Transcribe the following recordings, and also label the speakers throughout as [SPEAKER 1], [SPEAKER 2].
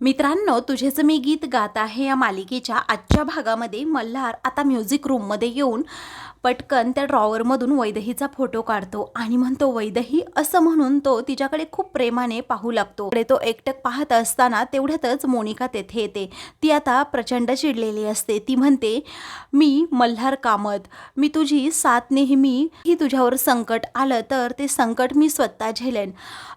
[SPEAKER 1] मित्रांनो तुझेच मी गीत गात आहे या मालिकेच्या आजच्या भागामध्ये मल्हार आता म्युझिक रूममध्ये येऊन पटकन त्या ड्रॉवरमधून वैदहीचा फोटो काढतो आणि म्हणतो वैदही असं म्हणून तो तिच्याकडे खूप प्रेमाने पाहू लागतो. तो एकटक पाहत असताना तेवढ्यातच मोनिका तेथे येते. ती आता प्रचंड चिडलेली असते. ती म्हणते मी मल्हार कामत. मी तुझी साथ नेहमी. ही तुझ्यावर संकट आलं तर ते संकट मी स्वतः झेलेन.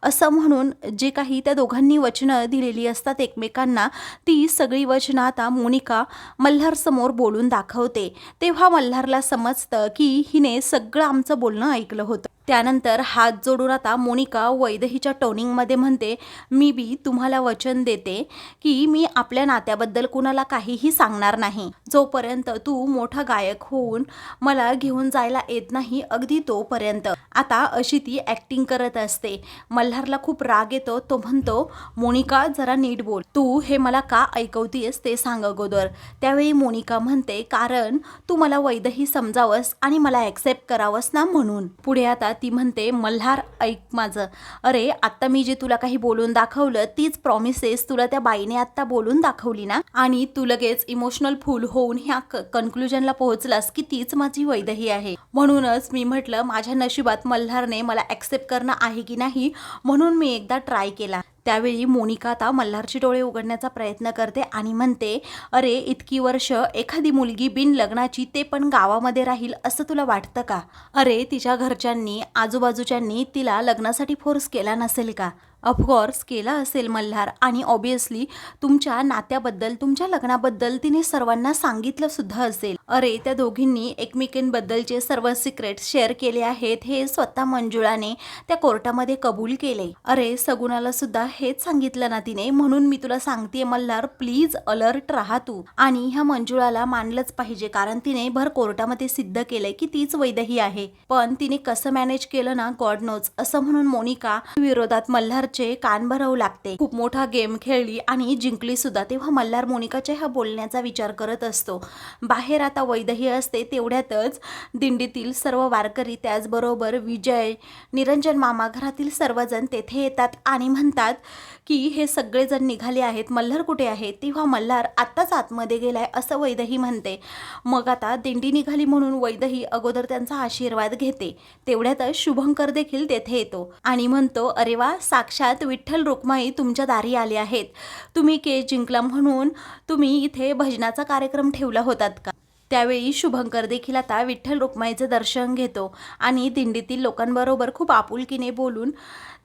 [SPEAKER 1] असं म्हणून जे काही त्या दोघांनी वचनं दिलेली असतात एकमेकांना ती सगळी वचनं आता मोनिका मल्हारसमोर बोलून दाखवते. तेव्हा मल्हारला समजतं की हिने सगळं आमचं बोलणं ऐकलं होतं. त्यानंतर हात जोडून आता मोनिका वैदहीच्या टोनिंगमध्ये म्हणते मी बी तुम्हाला वचन देते की मी आपल्या नात्याबद्दल कुणाला काहीही सांगणार नाही. जोपर्यंत तू मोठा गायक होऊन मला घेऊन जायला येत नाही अगदी तोपर्यंत. आता अशी ती ॲक्टिंग करत असते. मल्हारला खूप राग येतो. तो म्हणतो मोनिका जरा नीट बोल. तू हे मला का ऐकवतीयस ते सांग अगोदर. त्यावेळी मोनिका म्हणते कारण तू मला वैदही समजावंस आणि मला ॲक्सेप्ट करावंस ना म्हणून. पुढे आता ती म्हणते मल्हार ऐक माझं. अरे आत्ता मी जे तुला काही बोलून दाखवलं तीच प्रॉमिसेस तुला त्या बाईने आत्ता बोलून दाखवली ना? आणि तू लगेच इमोशनल फुल होऊन ह्या कन्क्लुजनला पोहोचलास की तीच माझी वैदही आहे. म्हणूनच मी म्हटलं माझ्या नशिबात मल्हारने मला ॲक्सेप्ट करणं आहे की नाही? म्हणून मी एकदा ट्राय केला. त्यावेळी मोनिका आता मल्हारचे डोळे उघडण्याचा प्रयत्न करते आणि म्हणते अरे इतकी वर्ष एखादी मुलगी बिन लग्नाची ते पण गावामध्ये राहील असं तुला वाटतं का? अरे तिच्या घरच्यांनी आजूबाजूच्यांनी तिला लग्नासाठी फोर्स केला नसेल का? ऑफकोर्स केला असेल मल्हार आणि ऑबियसली तुमच्या नात्याबद्दल तुमच्या लग्नाबद्दल तिने सर्वांना सांगितलं सुद्धा असेल. अरे त्या दोघींनी एकमेकींबद्दलचे सर्व सिक्रेट शेअर केले आहेत हे स्वतः मंजुळाने त्या कोर्टामध्ये कबूल केले. अरे सगुणाला सुद्धा हेच सांगितलं ना तिने म्हणून मी तुला सांगते मल्हार प्लीज अलर्ट राहा तू. आणि ह्या मंजुळाला मानलंच पाहिजे कारण तिने भर कोर्टामध्ये सिद्ध केलंय की तीच वैदही आहे. पण तिने कसं मॅनेज केलं ना गॉड नोज असं म्हणून मोनिका विरोधात मल्हारचे कान भरवू लागते. खूप मोठा गेम खेळली आणि जिंकली सुद्धा तेव्हा मल्हार मोनिकाच्या ह्या बोलण्याचा विचार करत असतो. बाहेर आता आता वैदही असते तेवढ्यातच दिंडीतील सर्व वारकरी त्याचबरोबर विजय निरंजन मामा घरातील सर्वजण तेथे येतात आणि म्हणतात की हे सगळेजण निघाले आहेत. मल्हार कुठे आहे? तेव्हा मल्हार आत्ताच आतमध्ये गेलाय असं वैदही म्हणते. मग आता दिंडी निघाली म्हणून वैदही अगोदर त्यांचा आशीर्वाद घेते. तेवढ्यातच शुभंकर देखील तेथे येतो आणि म्हणतो अरे वा साक्षात विठ्ठल रुक्माई तुमच्या दारी आले आहेत. तुम्ही केस जिंकला म्हणून तुम्ही इथे भजनाचा कार्यक्रम ठेवला होतात का? त्यावेळी शुभंकर देखील आता विठ्ठल रुक्माईचं दर्शन घेतो. आणि दिंडीतील लोकांबरोबर खूप आपुलकीने बोलून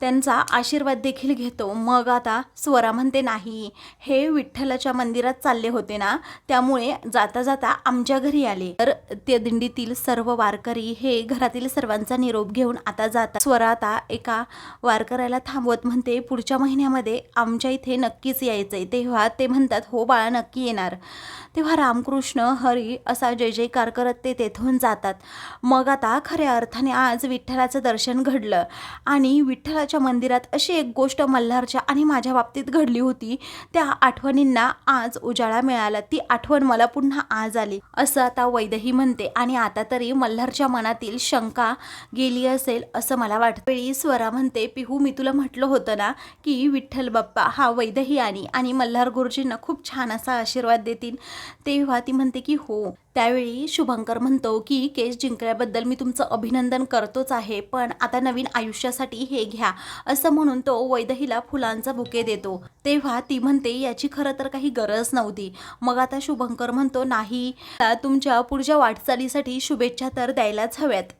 [SPEAKER 1] त्यांचा आशीर्वाद देखील घेतो. मग आता स्वरा म्हणते नाही हे विठ्ठलाच्या मंदिरात चालले होते ना त्यामुळे जाता जाता आमच्या घरी आले. तर त्या दिंडीतील सर्व वारकरी हे घरातील सर्वांचा निरोप घेऊन आता जातात. स्वरा आता एका वारकऱ्याला थांबवत म्हणते पुढच्या महिन्यामध्ये आमच्या इथे नक्कीच यायचंय. तेव्हा ते म्हणतात हो बाळा नक्की येणार. तेव्हा रामकृष्ण हरी असा जय जयकार करत ते तेथून जातात. मग आता खऱ्या अर्थाने आज विठ्ठलाचं दर्शन घडलं आणि विठ्ठलाच्या मंदिरात अशी एक गोष्ट मल्हारच्या आणि माझ्या बाबतीत घडली होती. त्या आठवणींना आज उजाळा मिळाला. ती आठवण मला पुन्हा आज आली. असं आता वैदही म्हणते आणि आता तरी मल्हारच्या मनातील शंका गेली असेल असं मला वाटतं. वेळी स्वरा म्हणते पिहू मी तुला म्हटलं होतं ना की विठ्ठल बाप्पा हा वैदही आणि आणि मल्हार गुरुजींना खूप छान असा आशीर्वाद देतील. तेव्हा ती म्हणते की हो. त्यावेळी शुभंकर म्हणतो की केस जिंकल्याबद्दल मी तुमचं अभिनंदन करतोच आहे पण आता नवीन आयुष्यासाठी हे घ्या. असं म्हणून तो वैदहीला फुलांचा बुके देतो. तेव्हा ती म्हणते याची खरं तर काही गरज नव्हती. मग आता शुभंकर म्हणतो नाही तुमच्या पुढच्या वाटचालीसाठी शुभेच्छा तर द्यायलाच हव्यात.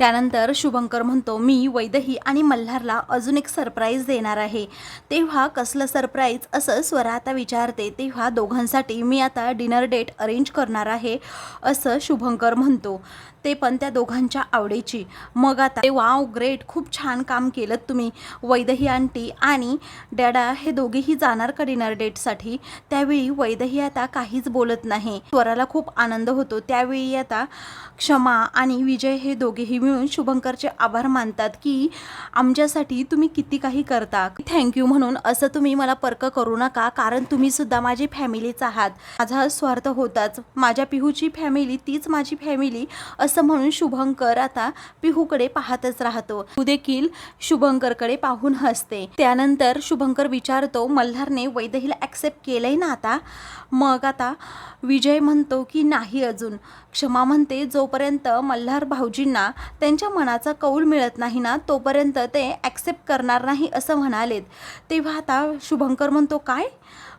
[SPEAKER 1] त्यानंतर शुभंकर म्हणतो मी वैदही आणि मल्हारला अजून एक सरप्राईज देणार आहे. तेव्हा कसलं सरप्राईज असं स्वरा आता विचारते. तेव्हा दोघांसाठी मी आता डिनर डेट अरेंज करणार आहे असं शुभंकर म्हणतो. ते पण त्या दोघांच्या आवडीची. मग आता वाव ग्रेट खूप छान काम केलं तुम्ही वैदही आंटी आणि डॅडा हे दोघेही जाणार का डिनर डेटसाठी? त्यावेळी वैदही आता काहीच बोलत नाही. स्वराला खूप आनंद होतो. त्यावेळी आता क्षमा आणि विजय हे दोघेही मिळून शुभंकरचे आभार मानतात की आमच्यासाठी तुम्ही किती काही करता. थँक्यू म्हणून असं तुम्ही मला पर्क करू नका कारण तुम्ही सुद्धा माझी फॅमिलीच आहात. माझा स्वार्थ होताच. माझ्या पिहूची फॅमिली तीच माझी फॅमिली असं असं म्हणून शुभंकर आता पिहूकडे पाहतच राहतो. तू देखील शुभंकरकडे पाहून हसते. त्यानंतर शुभंकर विचारतो मल्हारने वैदहीला ॲक्सेप्ट केलंय ना आता? मग आता विजय म्हणतो की नाही अजून. क्षमा म्हणते जोपर्यंत मल्हार भाऊजींना त्यांच्या मनाचा कौल मिळत नाही ना तोपर्यंत ते ॲक्सेप्ट करणार नाही असं म्हणालेत. तेव्हा आता शुभंकर म्हणतो काय?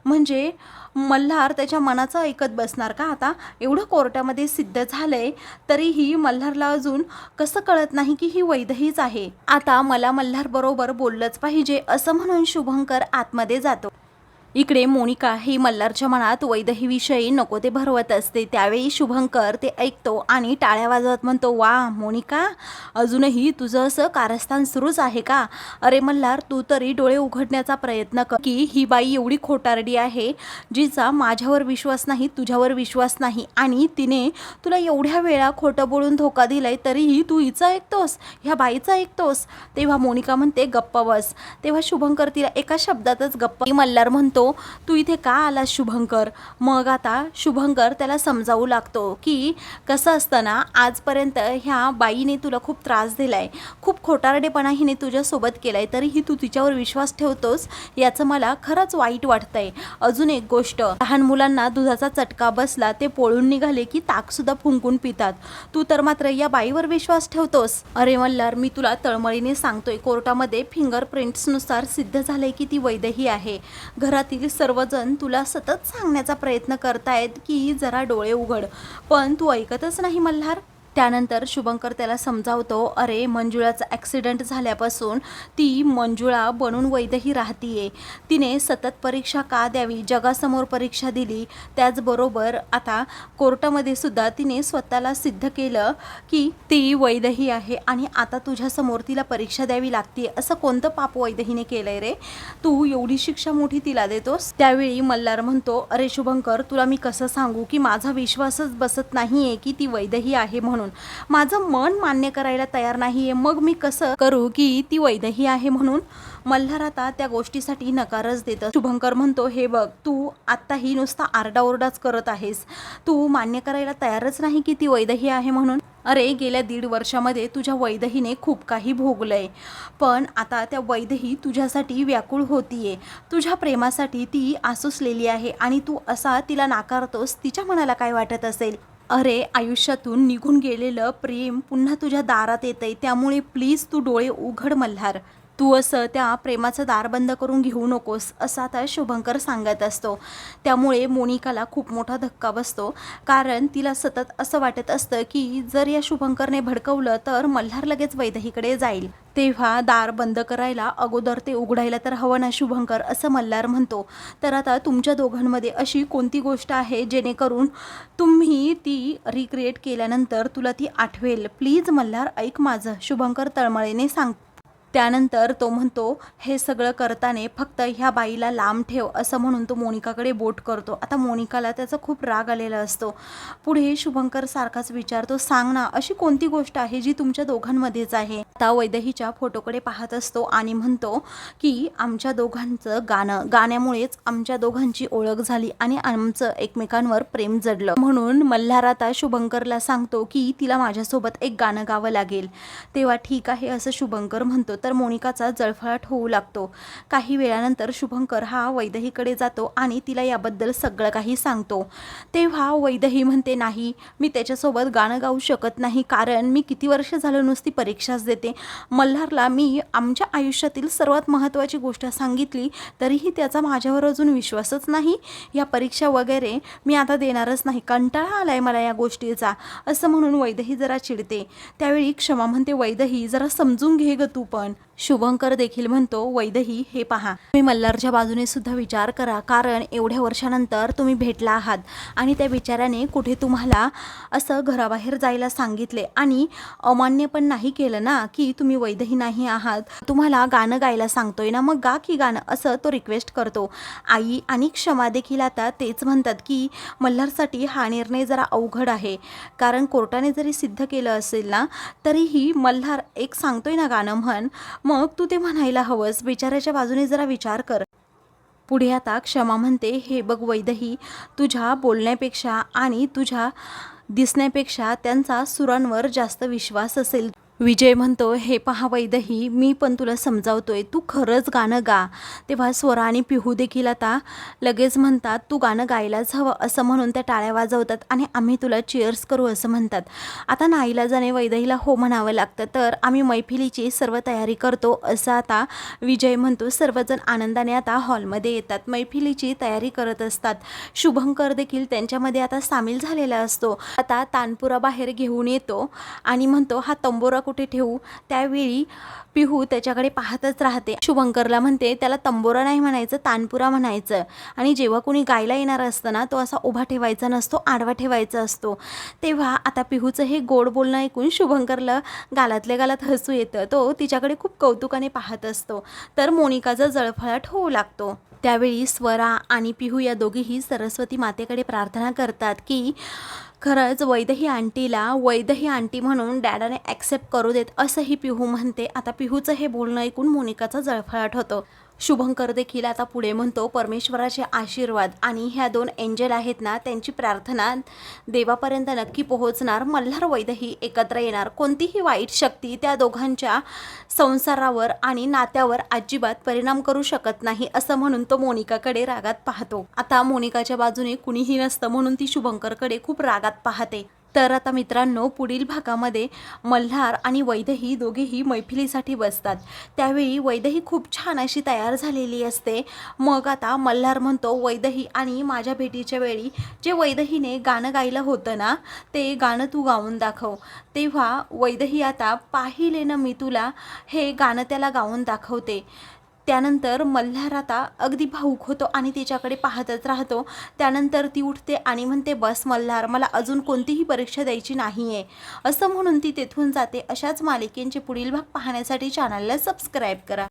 [SPEAKER 1] म्हणजे मल्हार त्याच्या मनाचं ऐकत बसणार का आता? एवढं कोर्टामध्ये सिद्ध झालंय तरीही मल्हारला अजून कसं कळत नाही की ही वैधहीच आहे. आता मला मल्हार बरोबर बोललंच पाहिजे असं म्हणून शुभंकर आतमध्ये जातो. इकडे मोनिका ही मल्हारच्या मनात वैदहीविषयी नको ते भरवत असते. त्यावेळी शुभंकर ते ऐकतो आणि टाळ्या वाजवत म्हणतो वा मोनिका अजूनही तुझं असं कारस्थान सुरूच आहे का? अरे मल्हार तू तरी डोळे उघडण्याचा प्रयत्न कर की ही बाई एवढी खोटारडी आहे जिचा माझ्यावर विश्वास नाही तुझ्यावर विश्वास नाही आणि तिने तुला एवढ्या वेळा खोटं बोलून धोका दिलाय तरीही तू हिचं ऐकतोस ह्या बाईचा ऐकतोस? तेव्हा मोनिका म्हणते गप्प बस. तेव्हा शुभंकर तिला एका शब्दातच गप्प मल्हार म्हणतो तू इथे का आलास शुभंकर? मग आता शुभंकर त्याला समजावू लागतो की कसं असतं ना आजपर्यंत ह्या बाईने तुला खूप त्रास दिलाय खूप खोटारडेपणा हिने तुझ्यासोबत केलाय तरीही तू तिच्यावर विश्वास ठेवतोस याचं मला खरंच वाईट वाटतं आहे अजून एक गोष्ट लहान मुलांना दुधाचा चटका बसला ते पळून निघाले की ताकसुद्धा फुंकून पितात. तू तर मात्र या बाईवर विश्वास ठेवतोस. अरे मल्हार मी तुला तळमळीने सांगतोय कोर्टामध्ये फिंगर प्रिंट्सनुसार सिद्ध झालंय की ती वैदही आहे. घरात घरातील सर्वजण तुला सतत सांगण्याचा प्रयत्न करतायत की जरा डोळे उघड. पण तू ऐकतच नाही मल्हार. त्यानंतर शुभंकर त्याला समजावतो अरे मंजुळाचा ॲक्सिडेंट झाल्यापासून ती मंजुळा बनून वैदही राहतीये. तिने सतत परीक्षा का द्यावी? जगासमोर परीक्षा दिली. त्याचबरोबर आता कोर्टामध्ये सुद्धा तिने स्वतःला सिद्ध केलं की ती वैदही आहे आणि आता तुझ्यासमोर तिला परीक्षा द्यावी लागते असं कोणतं पाप वैदहीने केलंय रे? तू एवढी शिक्षा मोठी तिला देतोस. त्यावेळी मल्हार म्हणतो अरे शुभंकर तुला मी कसं सांगू की माझा विश्वासच बसत नाहीये की ती वैदही आहे म्हणून. माझं मन मान्य करायला तयार नाहीये. मग मी कसं करू की ती वैदही आहे म्हणून? मल्हार आता त्या गोष्टीसाठी नकारच देतं. शुभंकर म्हणतो हे बघ तू आत्ताही नुसता आरडाओरडाच करत आहेस. तू मान्य करायला तयारच नाही की ती वैदही आहे म्हणून? अरे गेल्या दीड वर्षामध्ये तुझ्या वैदहीने खूप काही भोगलंय. पण आता त्या वैदही तुझ्यासाठी व्याकुळ होतीये. तुझ्या प्रेमासाठी ती आसुसलेली आहे आणि तू असा तिला नाकारतोस तिच्या मनाला काय वाटत असेल? अरे आयुष्यातून निघून गेलेलं प्रेम पुन्हा तुझ्या दारात येतंय त्यामुळे प्लीज तू डोळे उघड मल्हार. तू असं त्या प्रेमाचं दार बंद करून घेऊ नकोस असं आता शुभंकर सांगत असतो. त्यामुळे मोनिकाला खूप मोठा धक्का बसतो. कारण तिला सतत असं वाटत असतं की जर या शुभंकरने भडकवलं तर मल्हार लगेच वैदहीकडे जाईल. तेव्हा दार बंद करायला अगोदर ते उघडायला तर हवं ना शुभंकर असं मल्हार म्हणतो. तर आता तुमच्या दोघांमध्ये अशी कोणती गोष्ट आहे जेणेकरून तुम्ही ती रिक्रिएट केल्यानंतर तुला ती आठवेल? प्लीज मल्हार ऐक माझं. शुभंकर तळमळेने सांग त्यानंतर तो म्हणतो हे सगळं करताना फक्त ह्या बाईला लांब ठेव असं म्हणून तो मोनिकाकडे बोट करतो. आता मोनिकाला त्याचा खूप राग आलेला असतो. पुढे शुभंकर सारखाच विचारतो सांग ना अशी कोणती गोष्ट आहे जी तुमच्या दोघांमध्येच आहे? आता वैदहीच्या फोटोकडे पाहत असतो आणि म्हणतो की आमच्या दोघांचं गाणं गाण्यामुळेच आमच्या दोघांची ओळख झाली आणि आमचं एकमेकांवर प्रेम जडलं. म्हणून मल्हार आता शुभंकरला सांगतो की तिला माझ्यासोबत एक गाणं गावं लागेल. तेव्हा ठीक आहे असं शुभंकर म्हणतो. तर मोनिकाचा जळफळाट होऊ लागतो. काही वेळानंतर शुभंकर हा वैदहीकडे जातो आणि तिला याबद्दल सगळं काही सांगतो. तेव्हा वैदही म्हणते नाही मी त्याच्यासोबत गाणं गाऊ शकत नाही कारण मी किती वर्ष झालं नुसती परीक्षाच देते. मल्हारला मी आमच्या आयुष्यातील सर्वात महत्त्वाची गोष्ट सांगितली तरीही त्याचा माझ्यावर अजून विश्वासच नाही. या परीक्षा वगैरे मी आता देणारच नाही. कंटाळा आलाय मला या गोष्टीचा असं म्हणून वैदही जरा चिडते. त्यावेळी क्षमा म्हणते वैदही जरा समजून घे ग तू पण. कारण शुभंकर देखील म्हणतो वैदही हे पहा. तुम्ही मल्हारच्या बाजूने सुद्धा विचार करा कारण एवढ्या वर्षानंतर तुम्ही भेटला आहात आणि त्या बिचाऱ्याने कुठे तुम्हाला असं घराबाहेर जायला सांगितले आणि अमान्य पण नाही केलं ना की तुम्ही वैदही नाही आहात. तुम्हाला गाणं गायला सांगतोय ना मग गा की गाणं असं तो रिक्वेस्ट करतो. आई आणि क्षमा देखील आता तेच म्हणतात की मल्हारसाठी हा निर्णय जरा अवघड आहे. कारण कोर्टाने जरी सिद्ध केलं असेल ना तरीही मल्हार एक सांगतोय ना गाणं म्हण मग तू ते म्हणायला हवंस बिचाऱ्याच्या बाजूने जरा विचार कर. पुढे आता क्षमा म्हणते हे बघ वैदही तुझ्या बोलण्यापेक्षा आणि तुझ्या दिसण्यापेक्षा त्यांचा सुरांवर जास्त विश्वास असेल. विजय म्हणतो हे पहा वैदही मी पण तुला समजावतोय. तू खरंच गाणं गा. तेव्हा स्वरा आणि पिहू देखील आता लगेच म्हणतात तू गाणं गायलाच हवं असं म्हणून त्या टाळ्या वाजवतात आणि आम्ही तुला चेअर्स करू असं म्हणतात. आता नाईला जाणे वैदहीला हो म्हणावं लागतं तर आम्ही मैफिलीची सर्व तयारी करतो असं आता विजय म्हणतो. सर्वजण आनंदाने आता हॉलमध्ये येतात मैफिलीची तयारी करत असतात. शुभंकर देखील त्यांच्यामध्ये आता सामील झालेला असतो. आता तानपुरा बाहेर घेऊन येतो आणि म्हणतो हा तंबोरा कुठे ठेवू? त्यावेळी पिहू त्याच्याकडे पाहतच राहते. शुभंकरला म्हणते त्याला तंबोरा नाही म्हणायचं तानपुरा म्हणायचं. आणि जेव्हा कोणी गायला येणार असतं ना तो असा उभा ठेवायचा नसतो आडवा ठेवायचा असतो. तेव्हा आता पिहूचं हे गोड बोलणं ऐकून शुभंकरला गालातल्या गालात हसू येतं. तो तिच्याकडे खूप कौतुकाने पाहत असतो. तर मोनिकाचा जळफळाट होऊ लागतो. त्यावेळी स्वरा आणि पिहू या दोघीही सरस्वती मातेकडे प्रार्थना करतात की खरंच वैदही आंटीला वैदही आंटी म्हणून डॅडाने ॲक्सेप्ट करू देत असंही पिहू म्हणते. आता पिहूचं हे बोलणं ऐकून मोनिकाचा जळफळाट होतो. शुभंकर देखील आता पुढे म्हणतो परमेश्वराचे आशीर्वाद आणि ह्या दोन एंजल आहेत ना त्यांची प्रार्थना देवापर्यंत नक्की पोहोचणार. मल्हार वैदही एकत्र येणार. कोणतीही वाईट शक्ती त्या दोघांच्या संसारावर आणि नात्यावर अजिबात परिणाम करू शकत नाही असं म्हणून तो मोनिकाकडे रागात पाहतो. आता मोनिकाच्या बाजूने कुणीही नसतं म्हणून ती शुभंकरकडे खूप रागात पाहते. तर आता मित्रांनो पुढील भागामध्ये मल्हार आणि वैदही दोघेही मैफिलीसाठी बसतात. त्यावेळी वैदही खूप छान अशी तयार झालेली असते. मग आता मल्हार म्हणतो वैदही आणि माझ्या भेटीच्या वेळी जे वैदहीने गाणं गायलं होतं ना ते गाणं तू गाऊन दाखव. तेव्हा वैदही आता पाहिले ना मी तुला हे गाणं त्याला गाऊन दाखवते. त्यानंतर मल्हार आता अगदी भाऊक होतो आणि तिच्याकडे पाहतच राहतो. त्यानंतर ती उठते आणि म्हणते बस मल्हार मला अजून कोणतीही परीक्षा द्यायची नाही आहे असं म्हणून ती तेथून जाते. अशाच मालिकेंचे पुढील भाग पाहण्यासाठी चॅनलला सबस्क्राईब करा.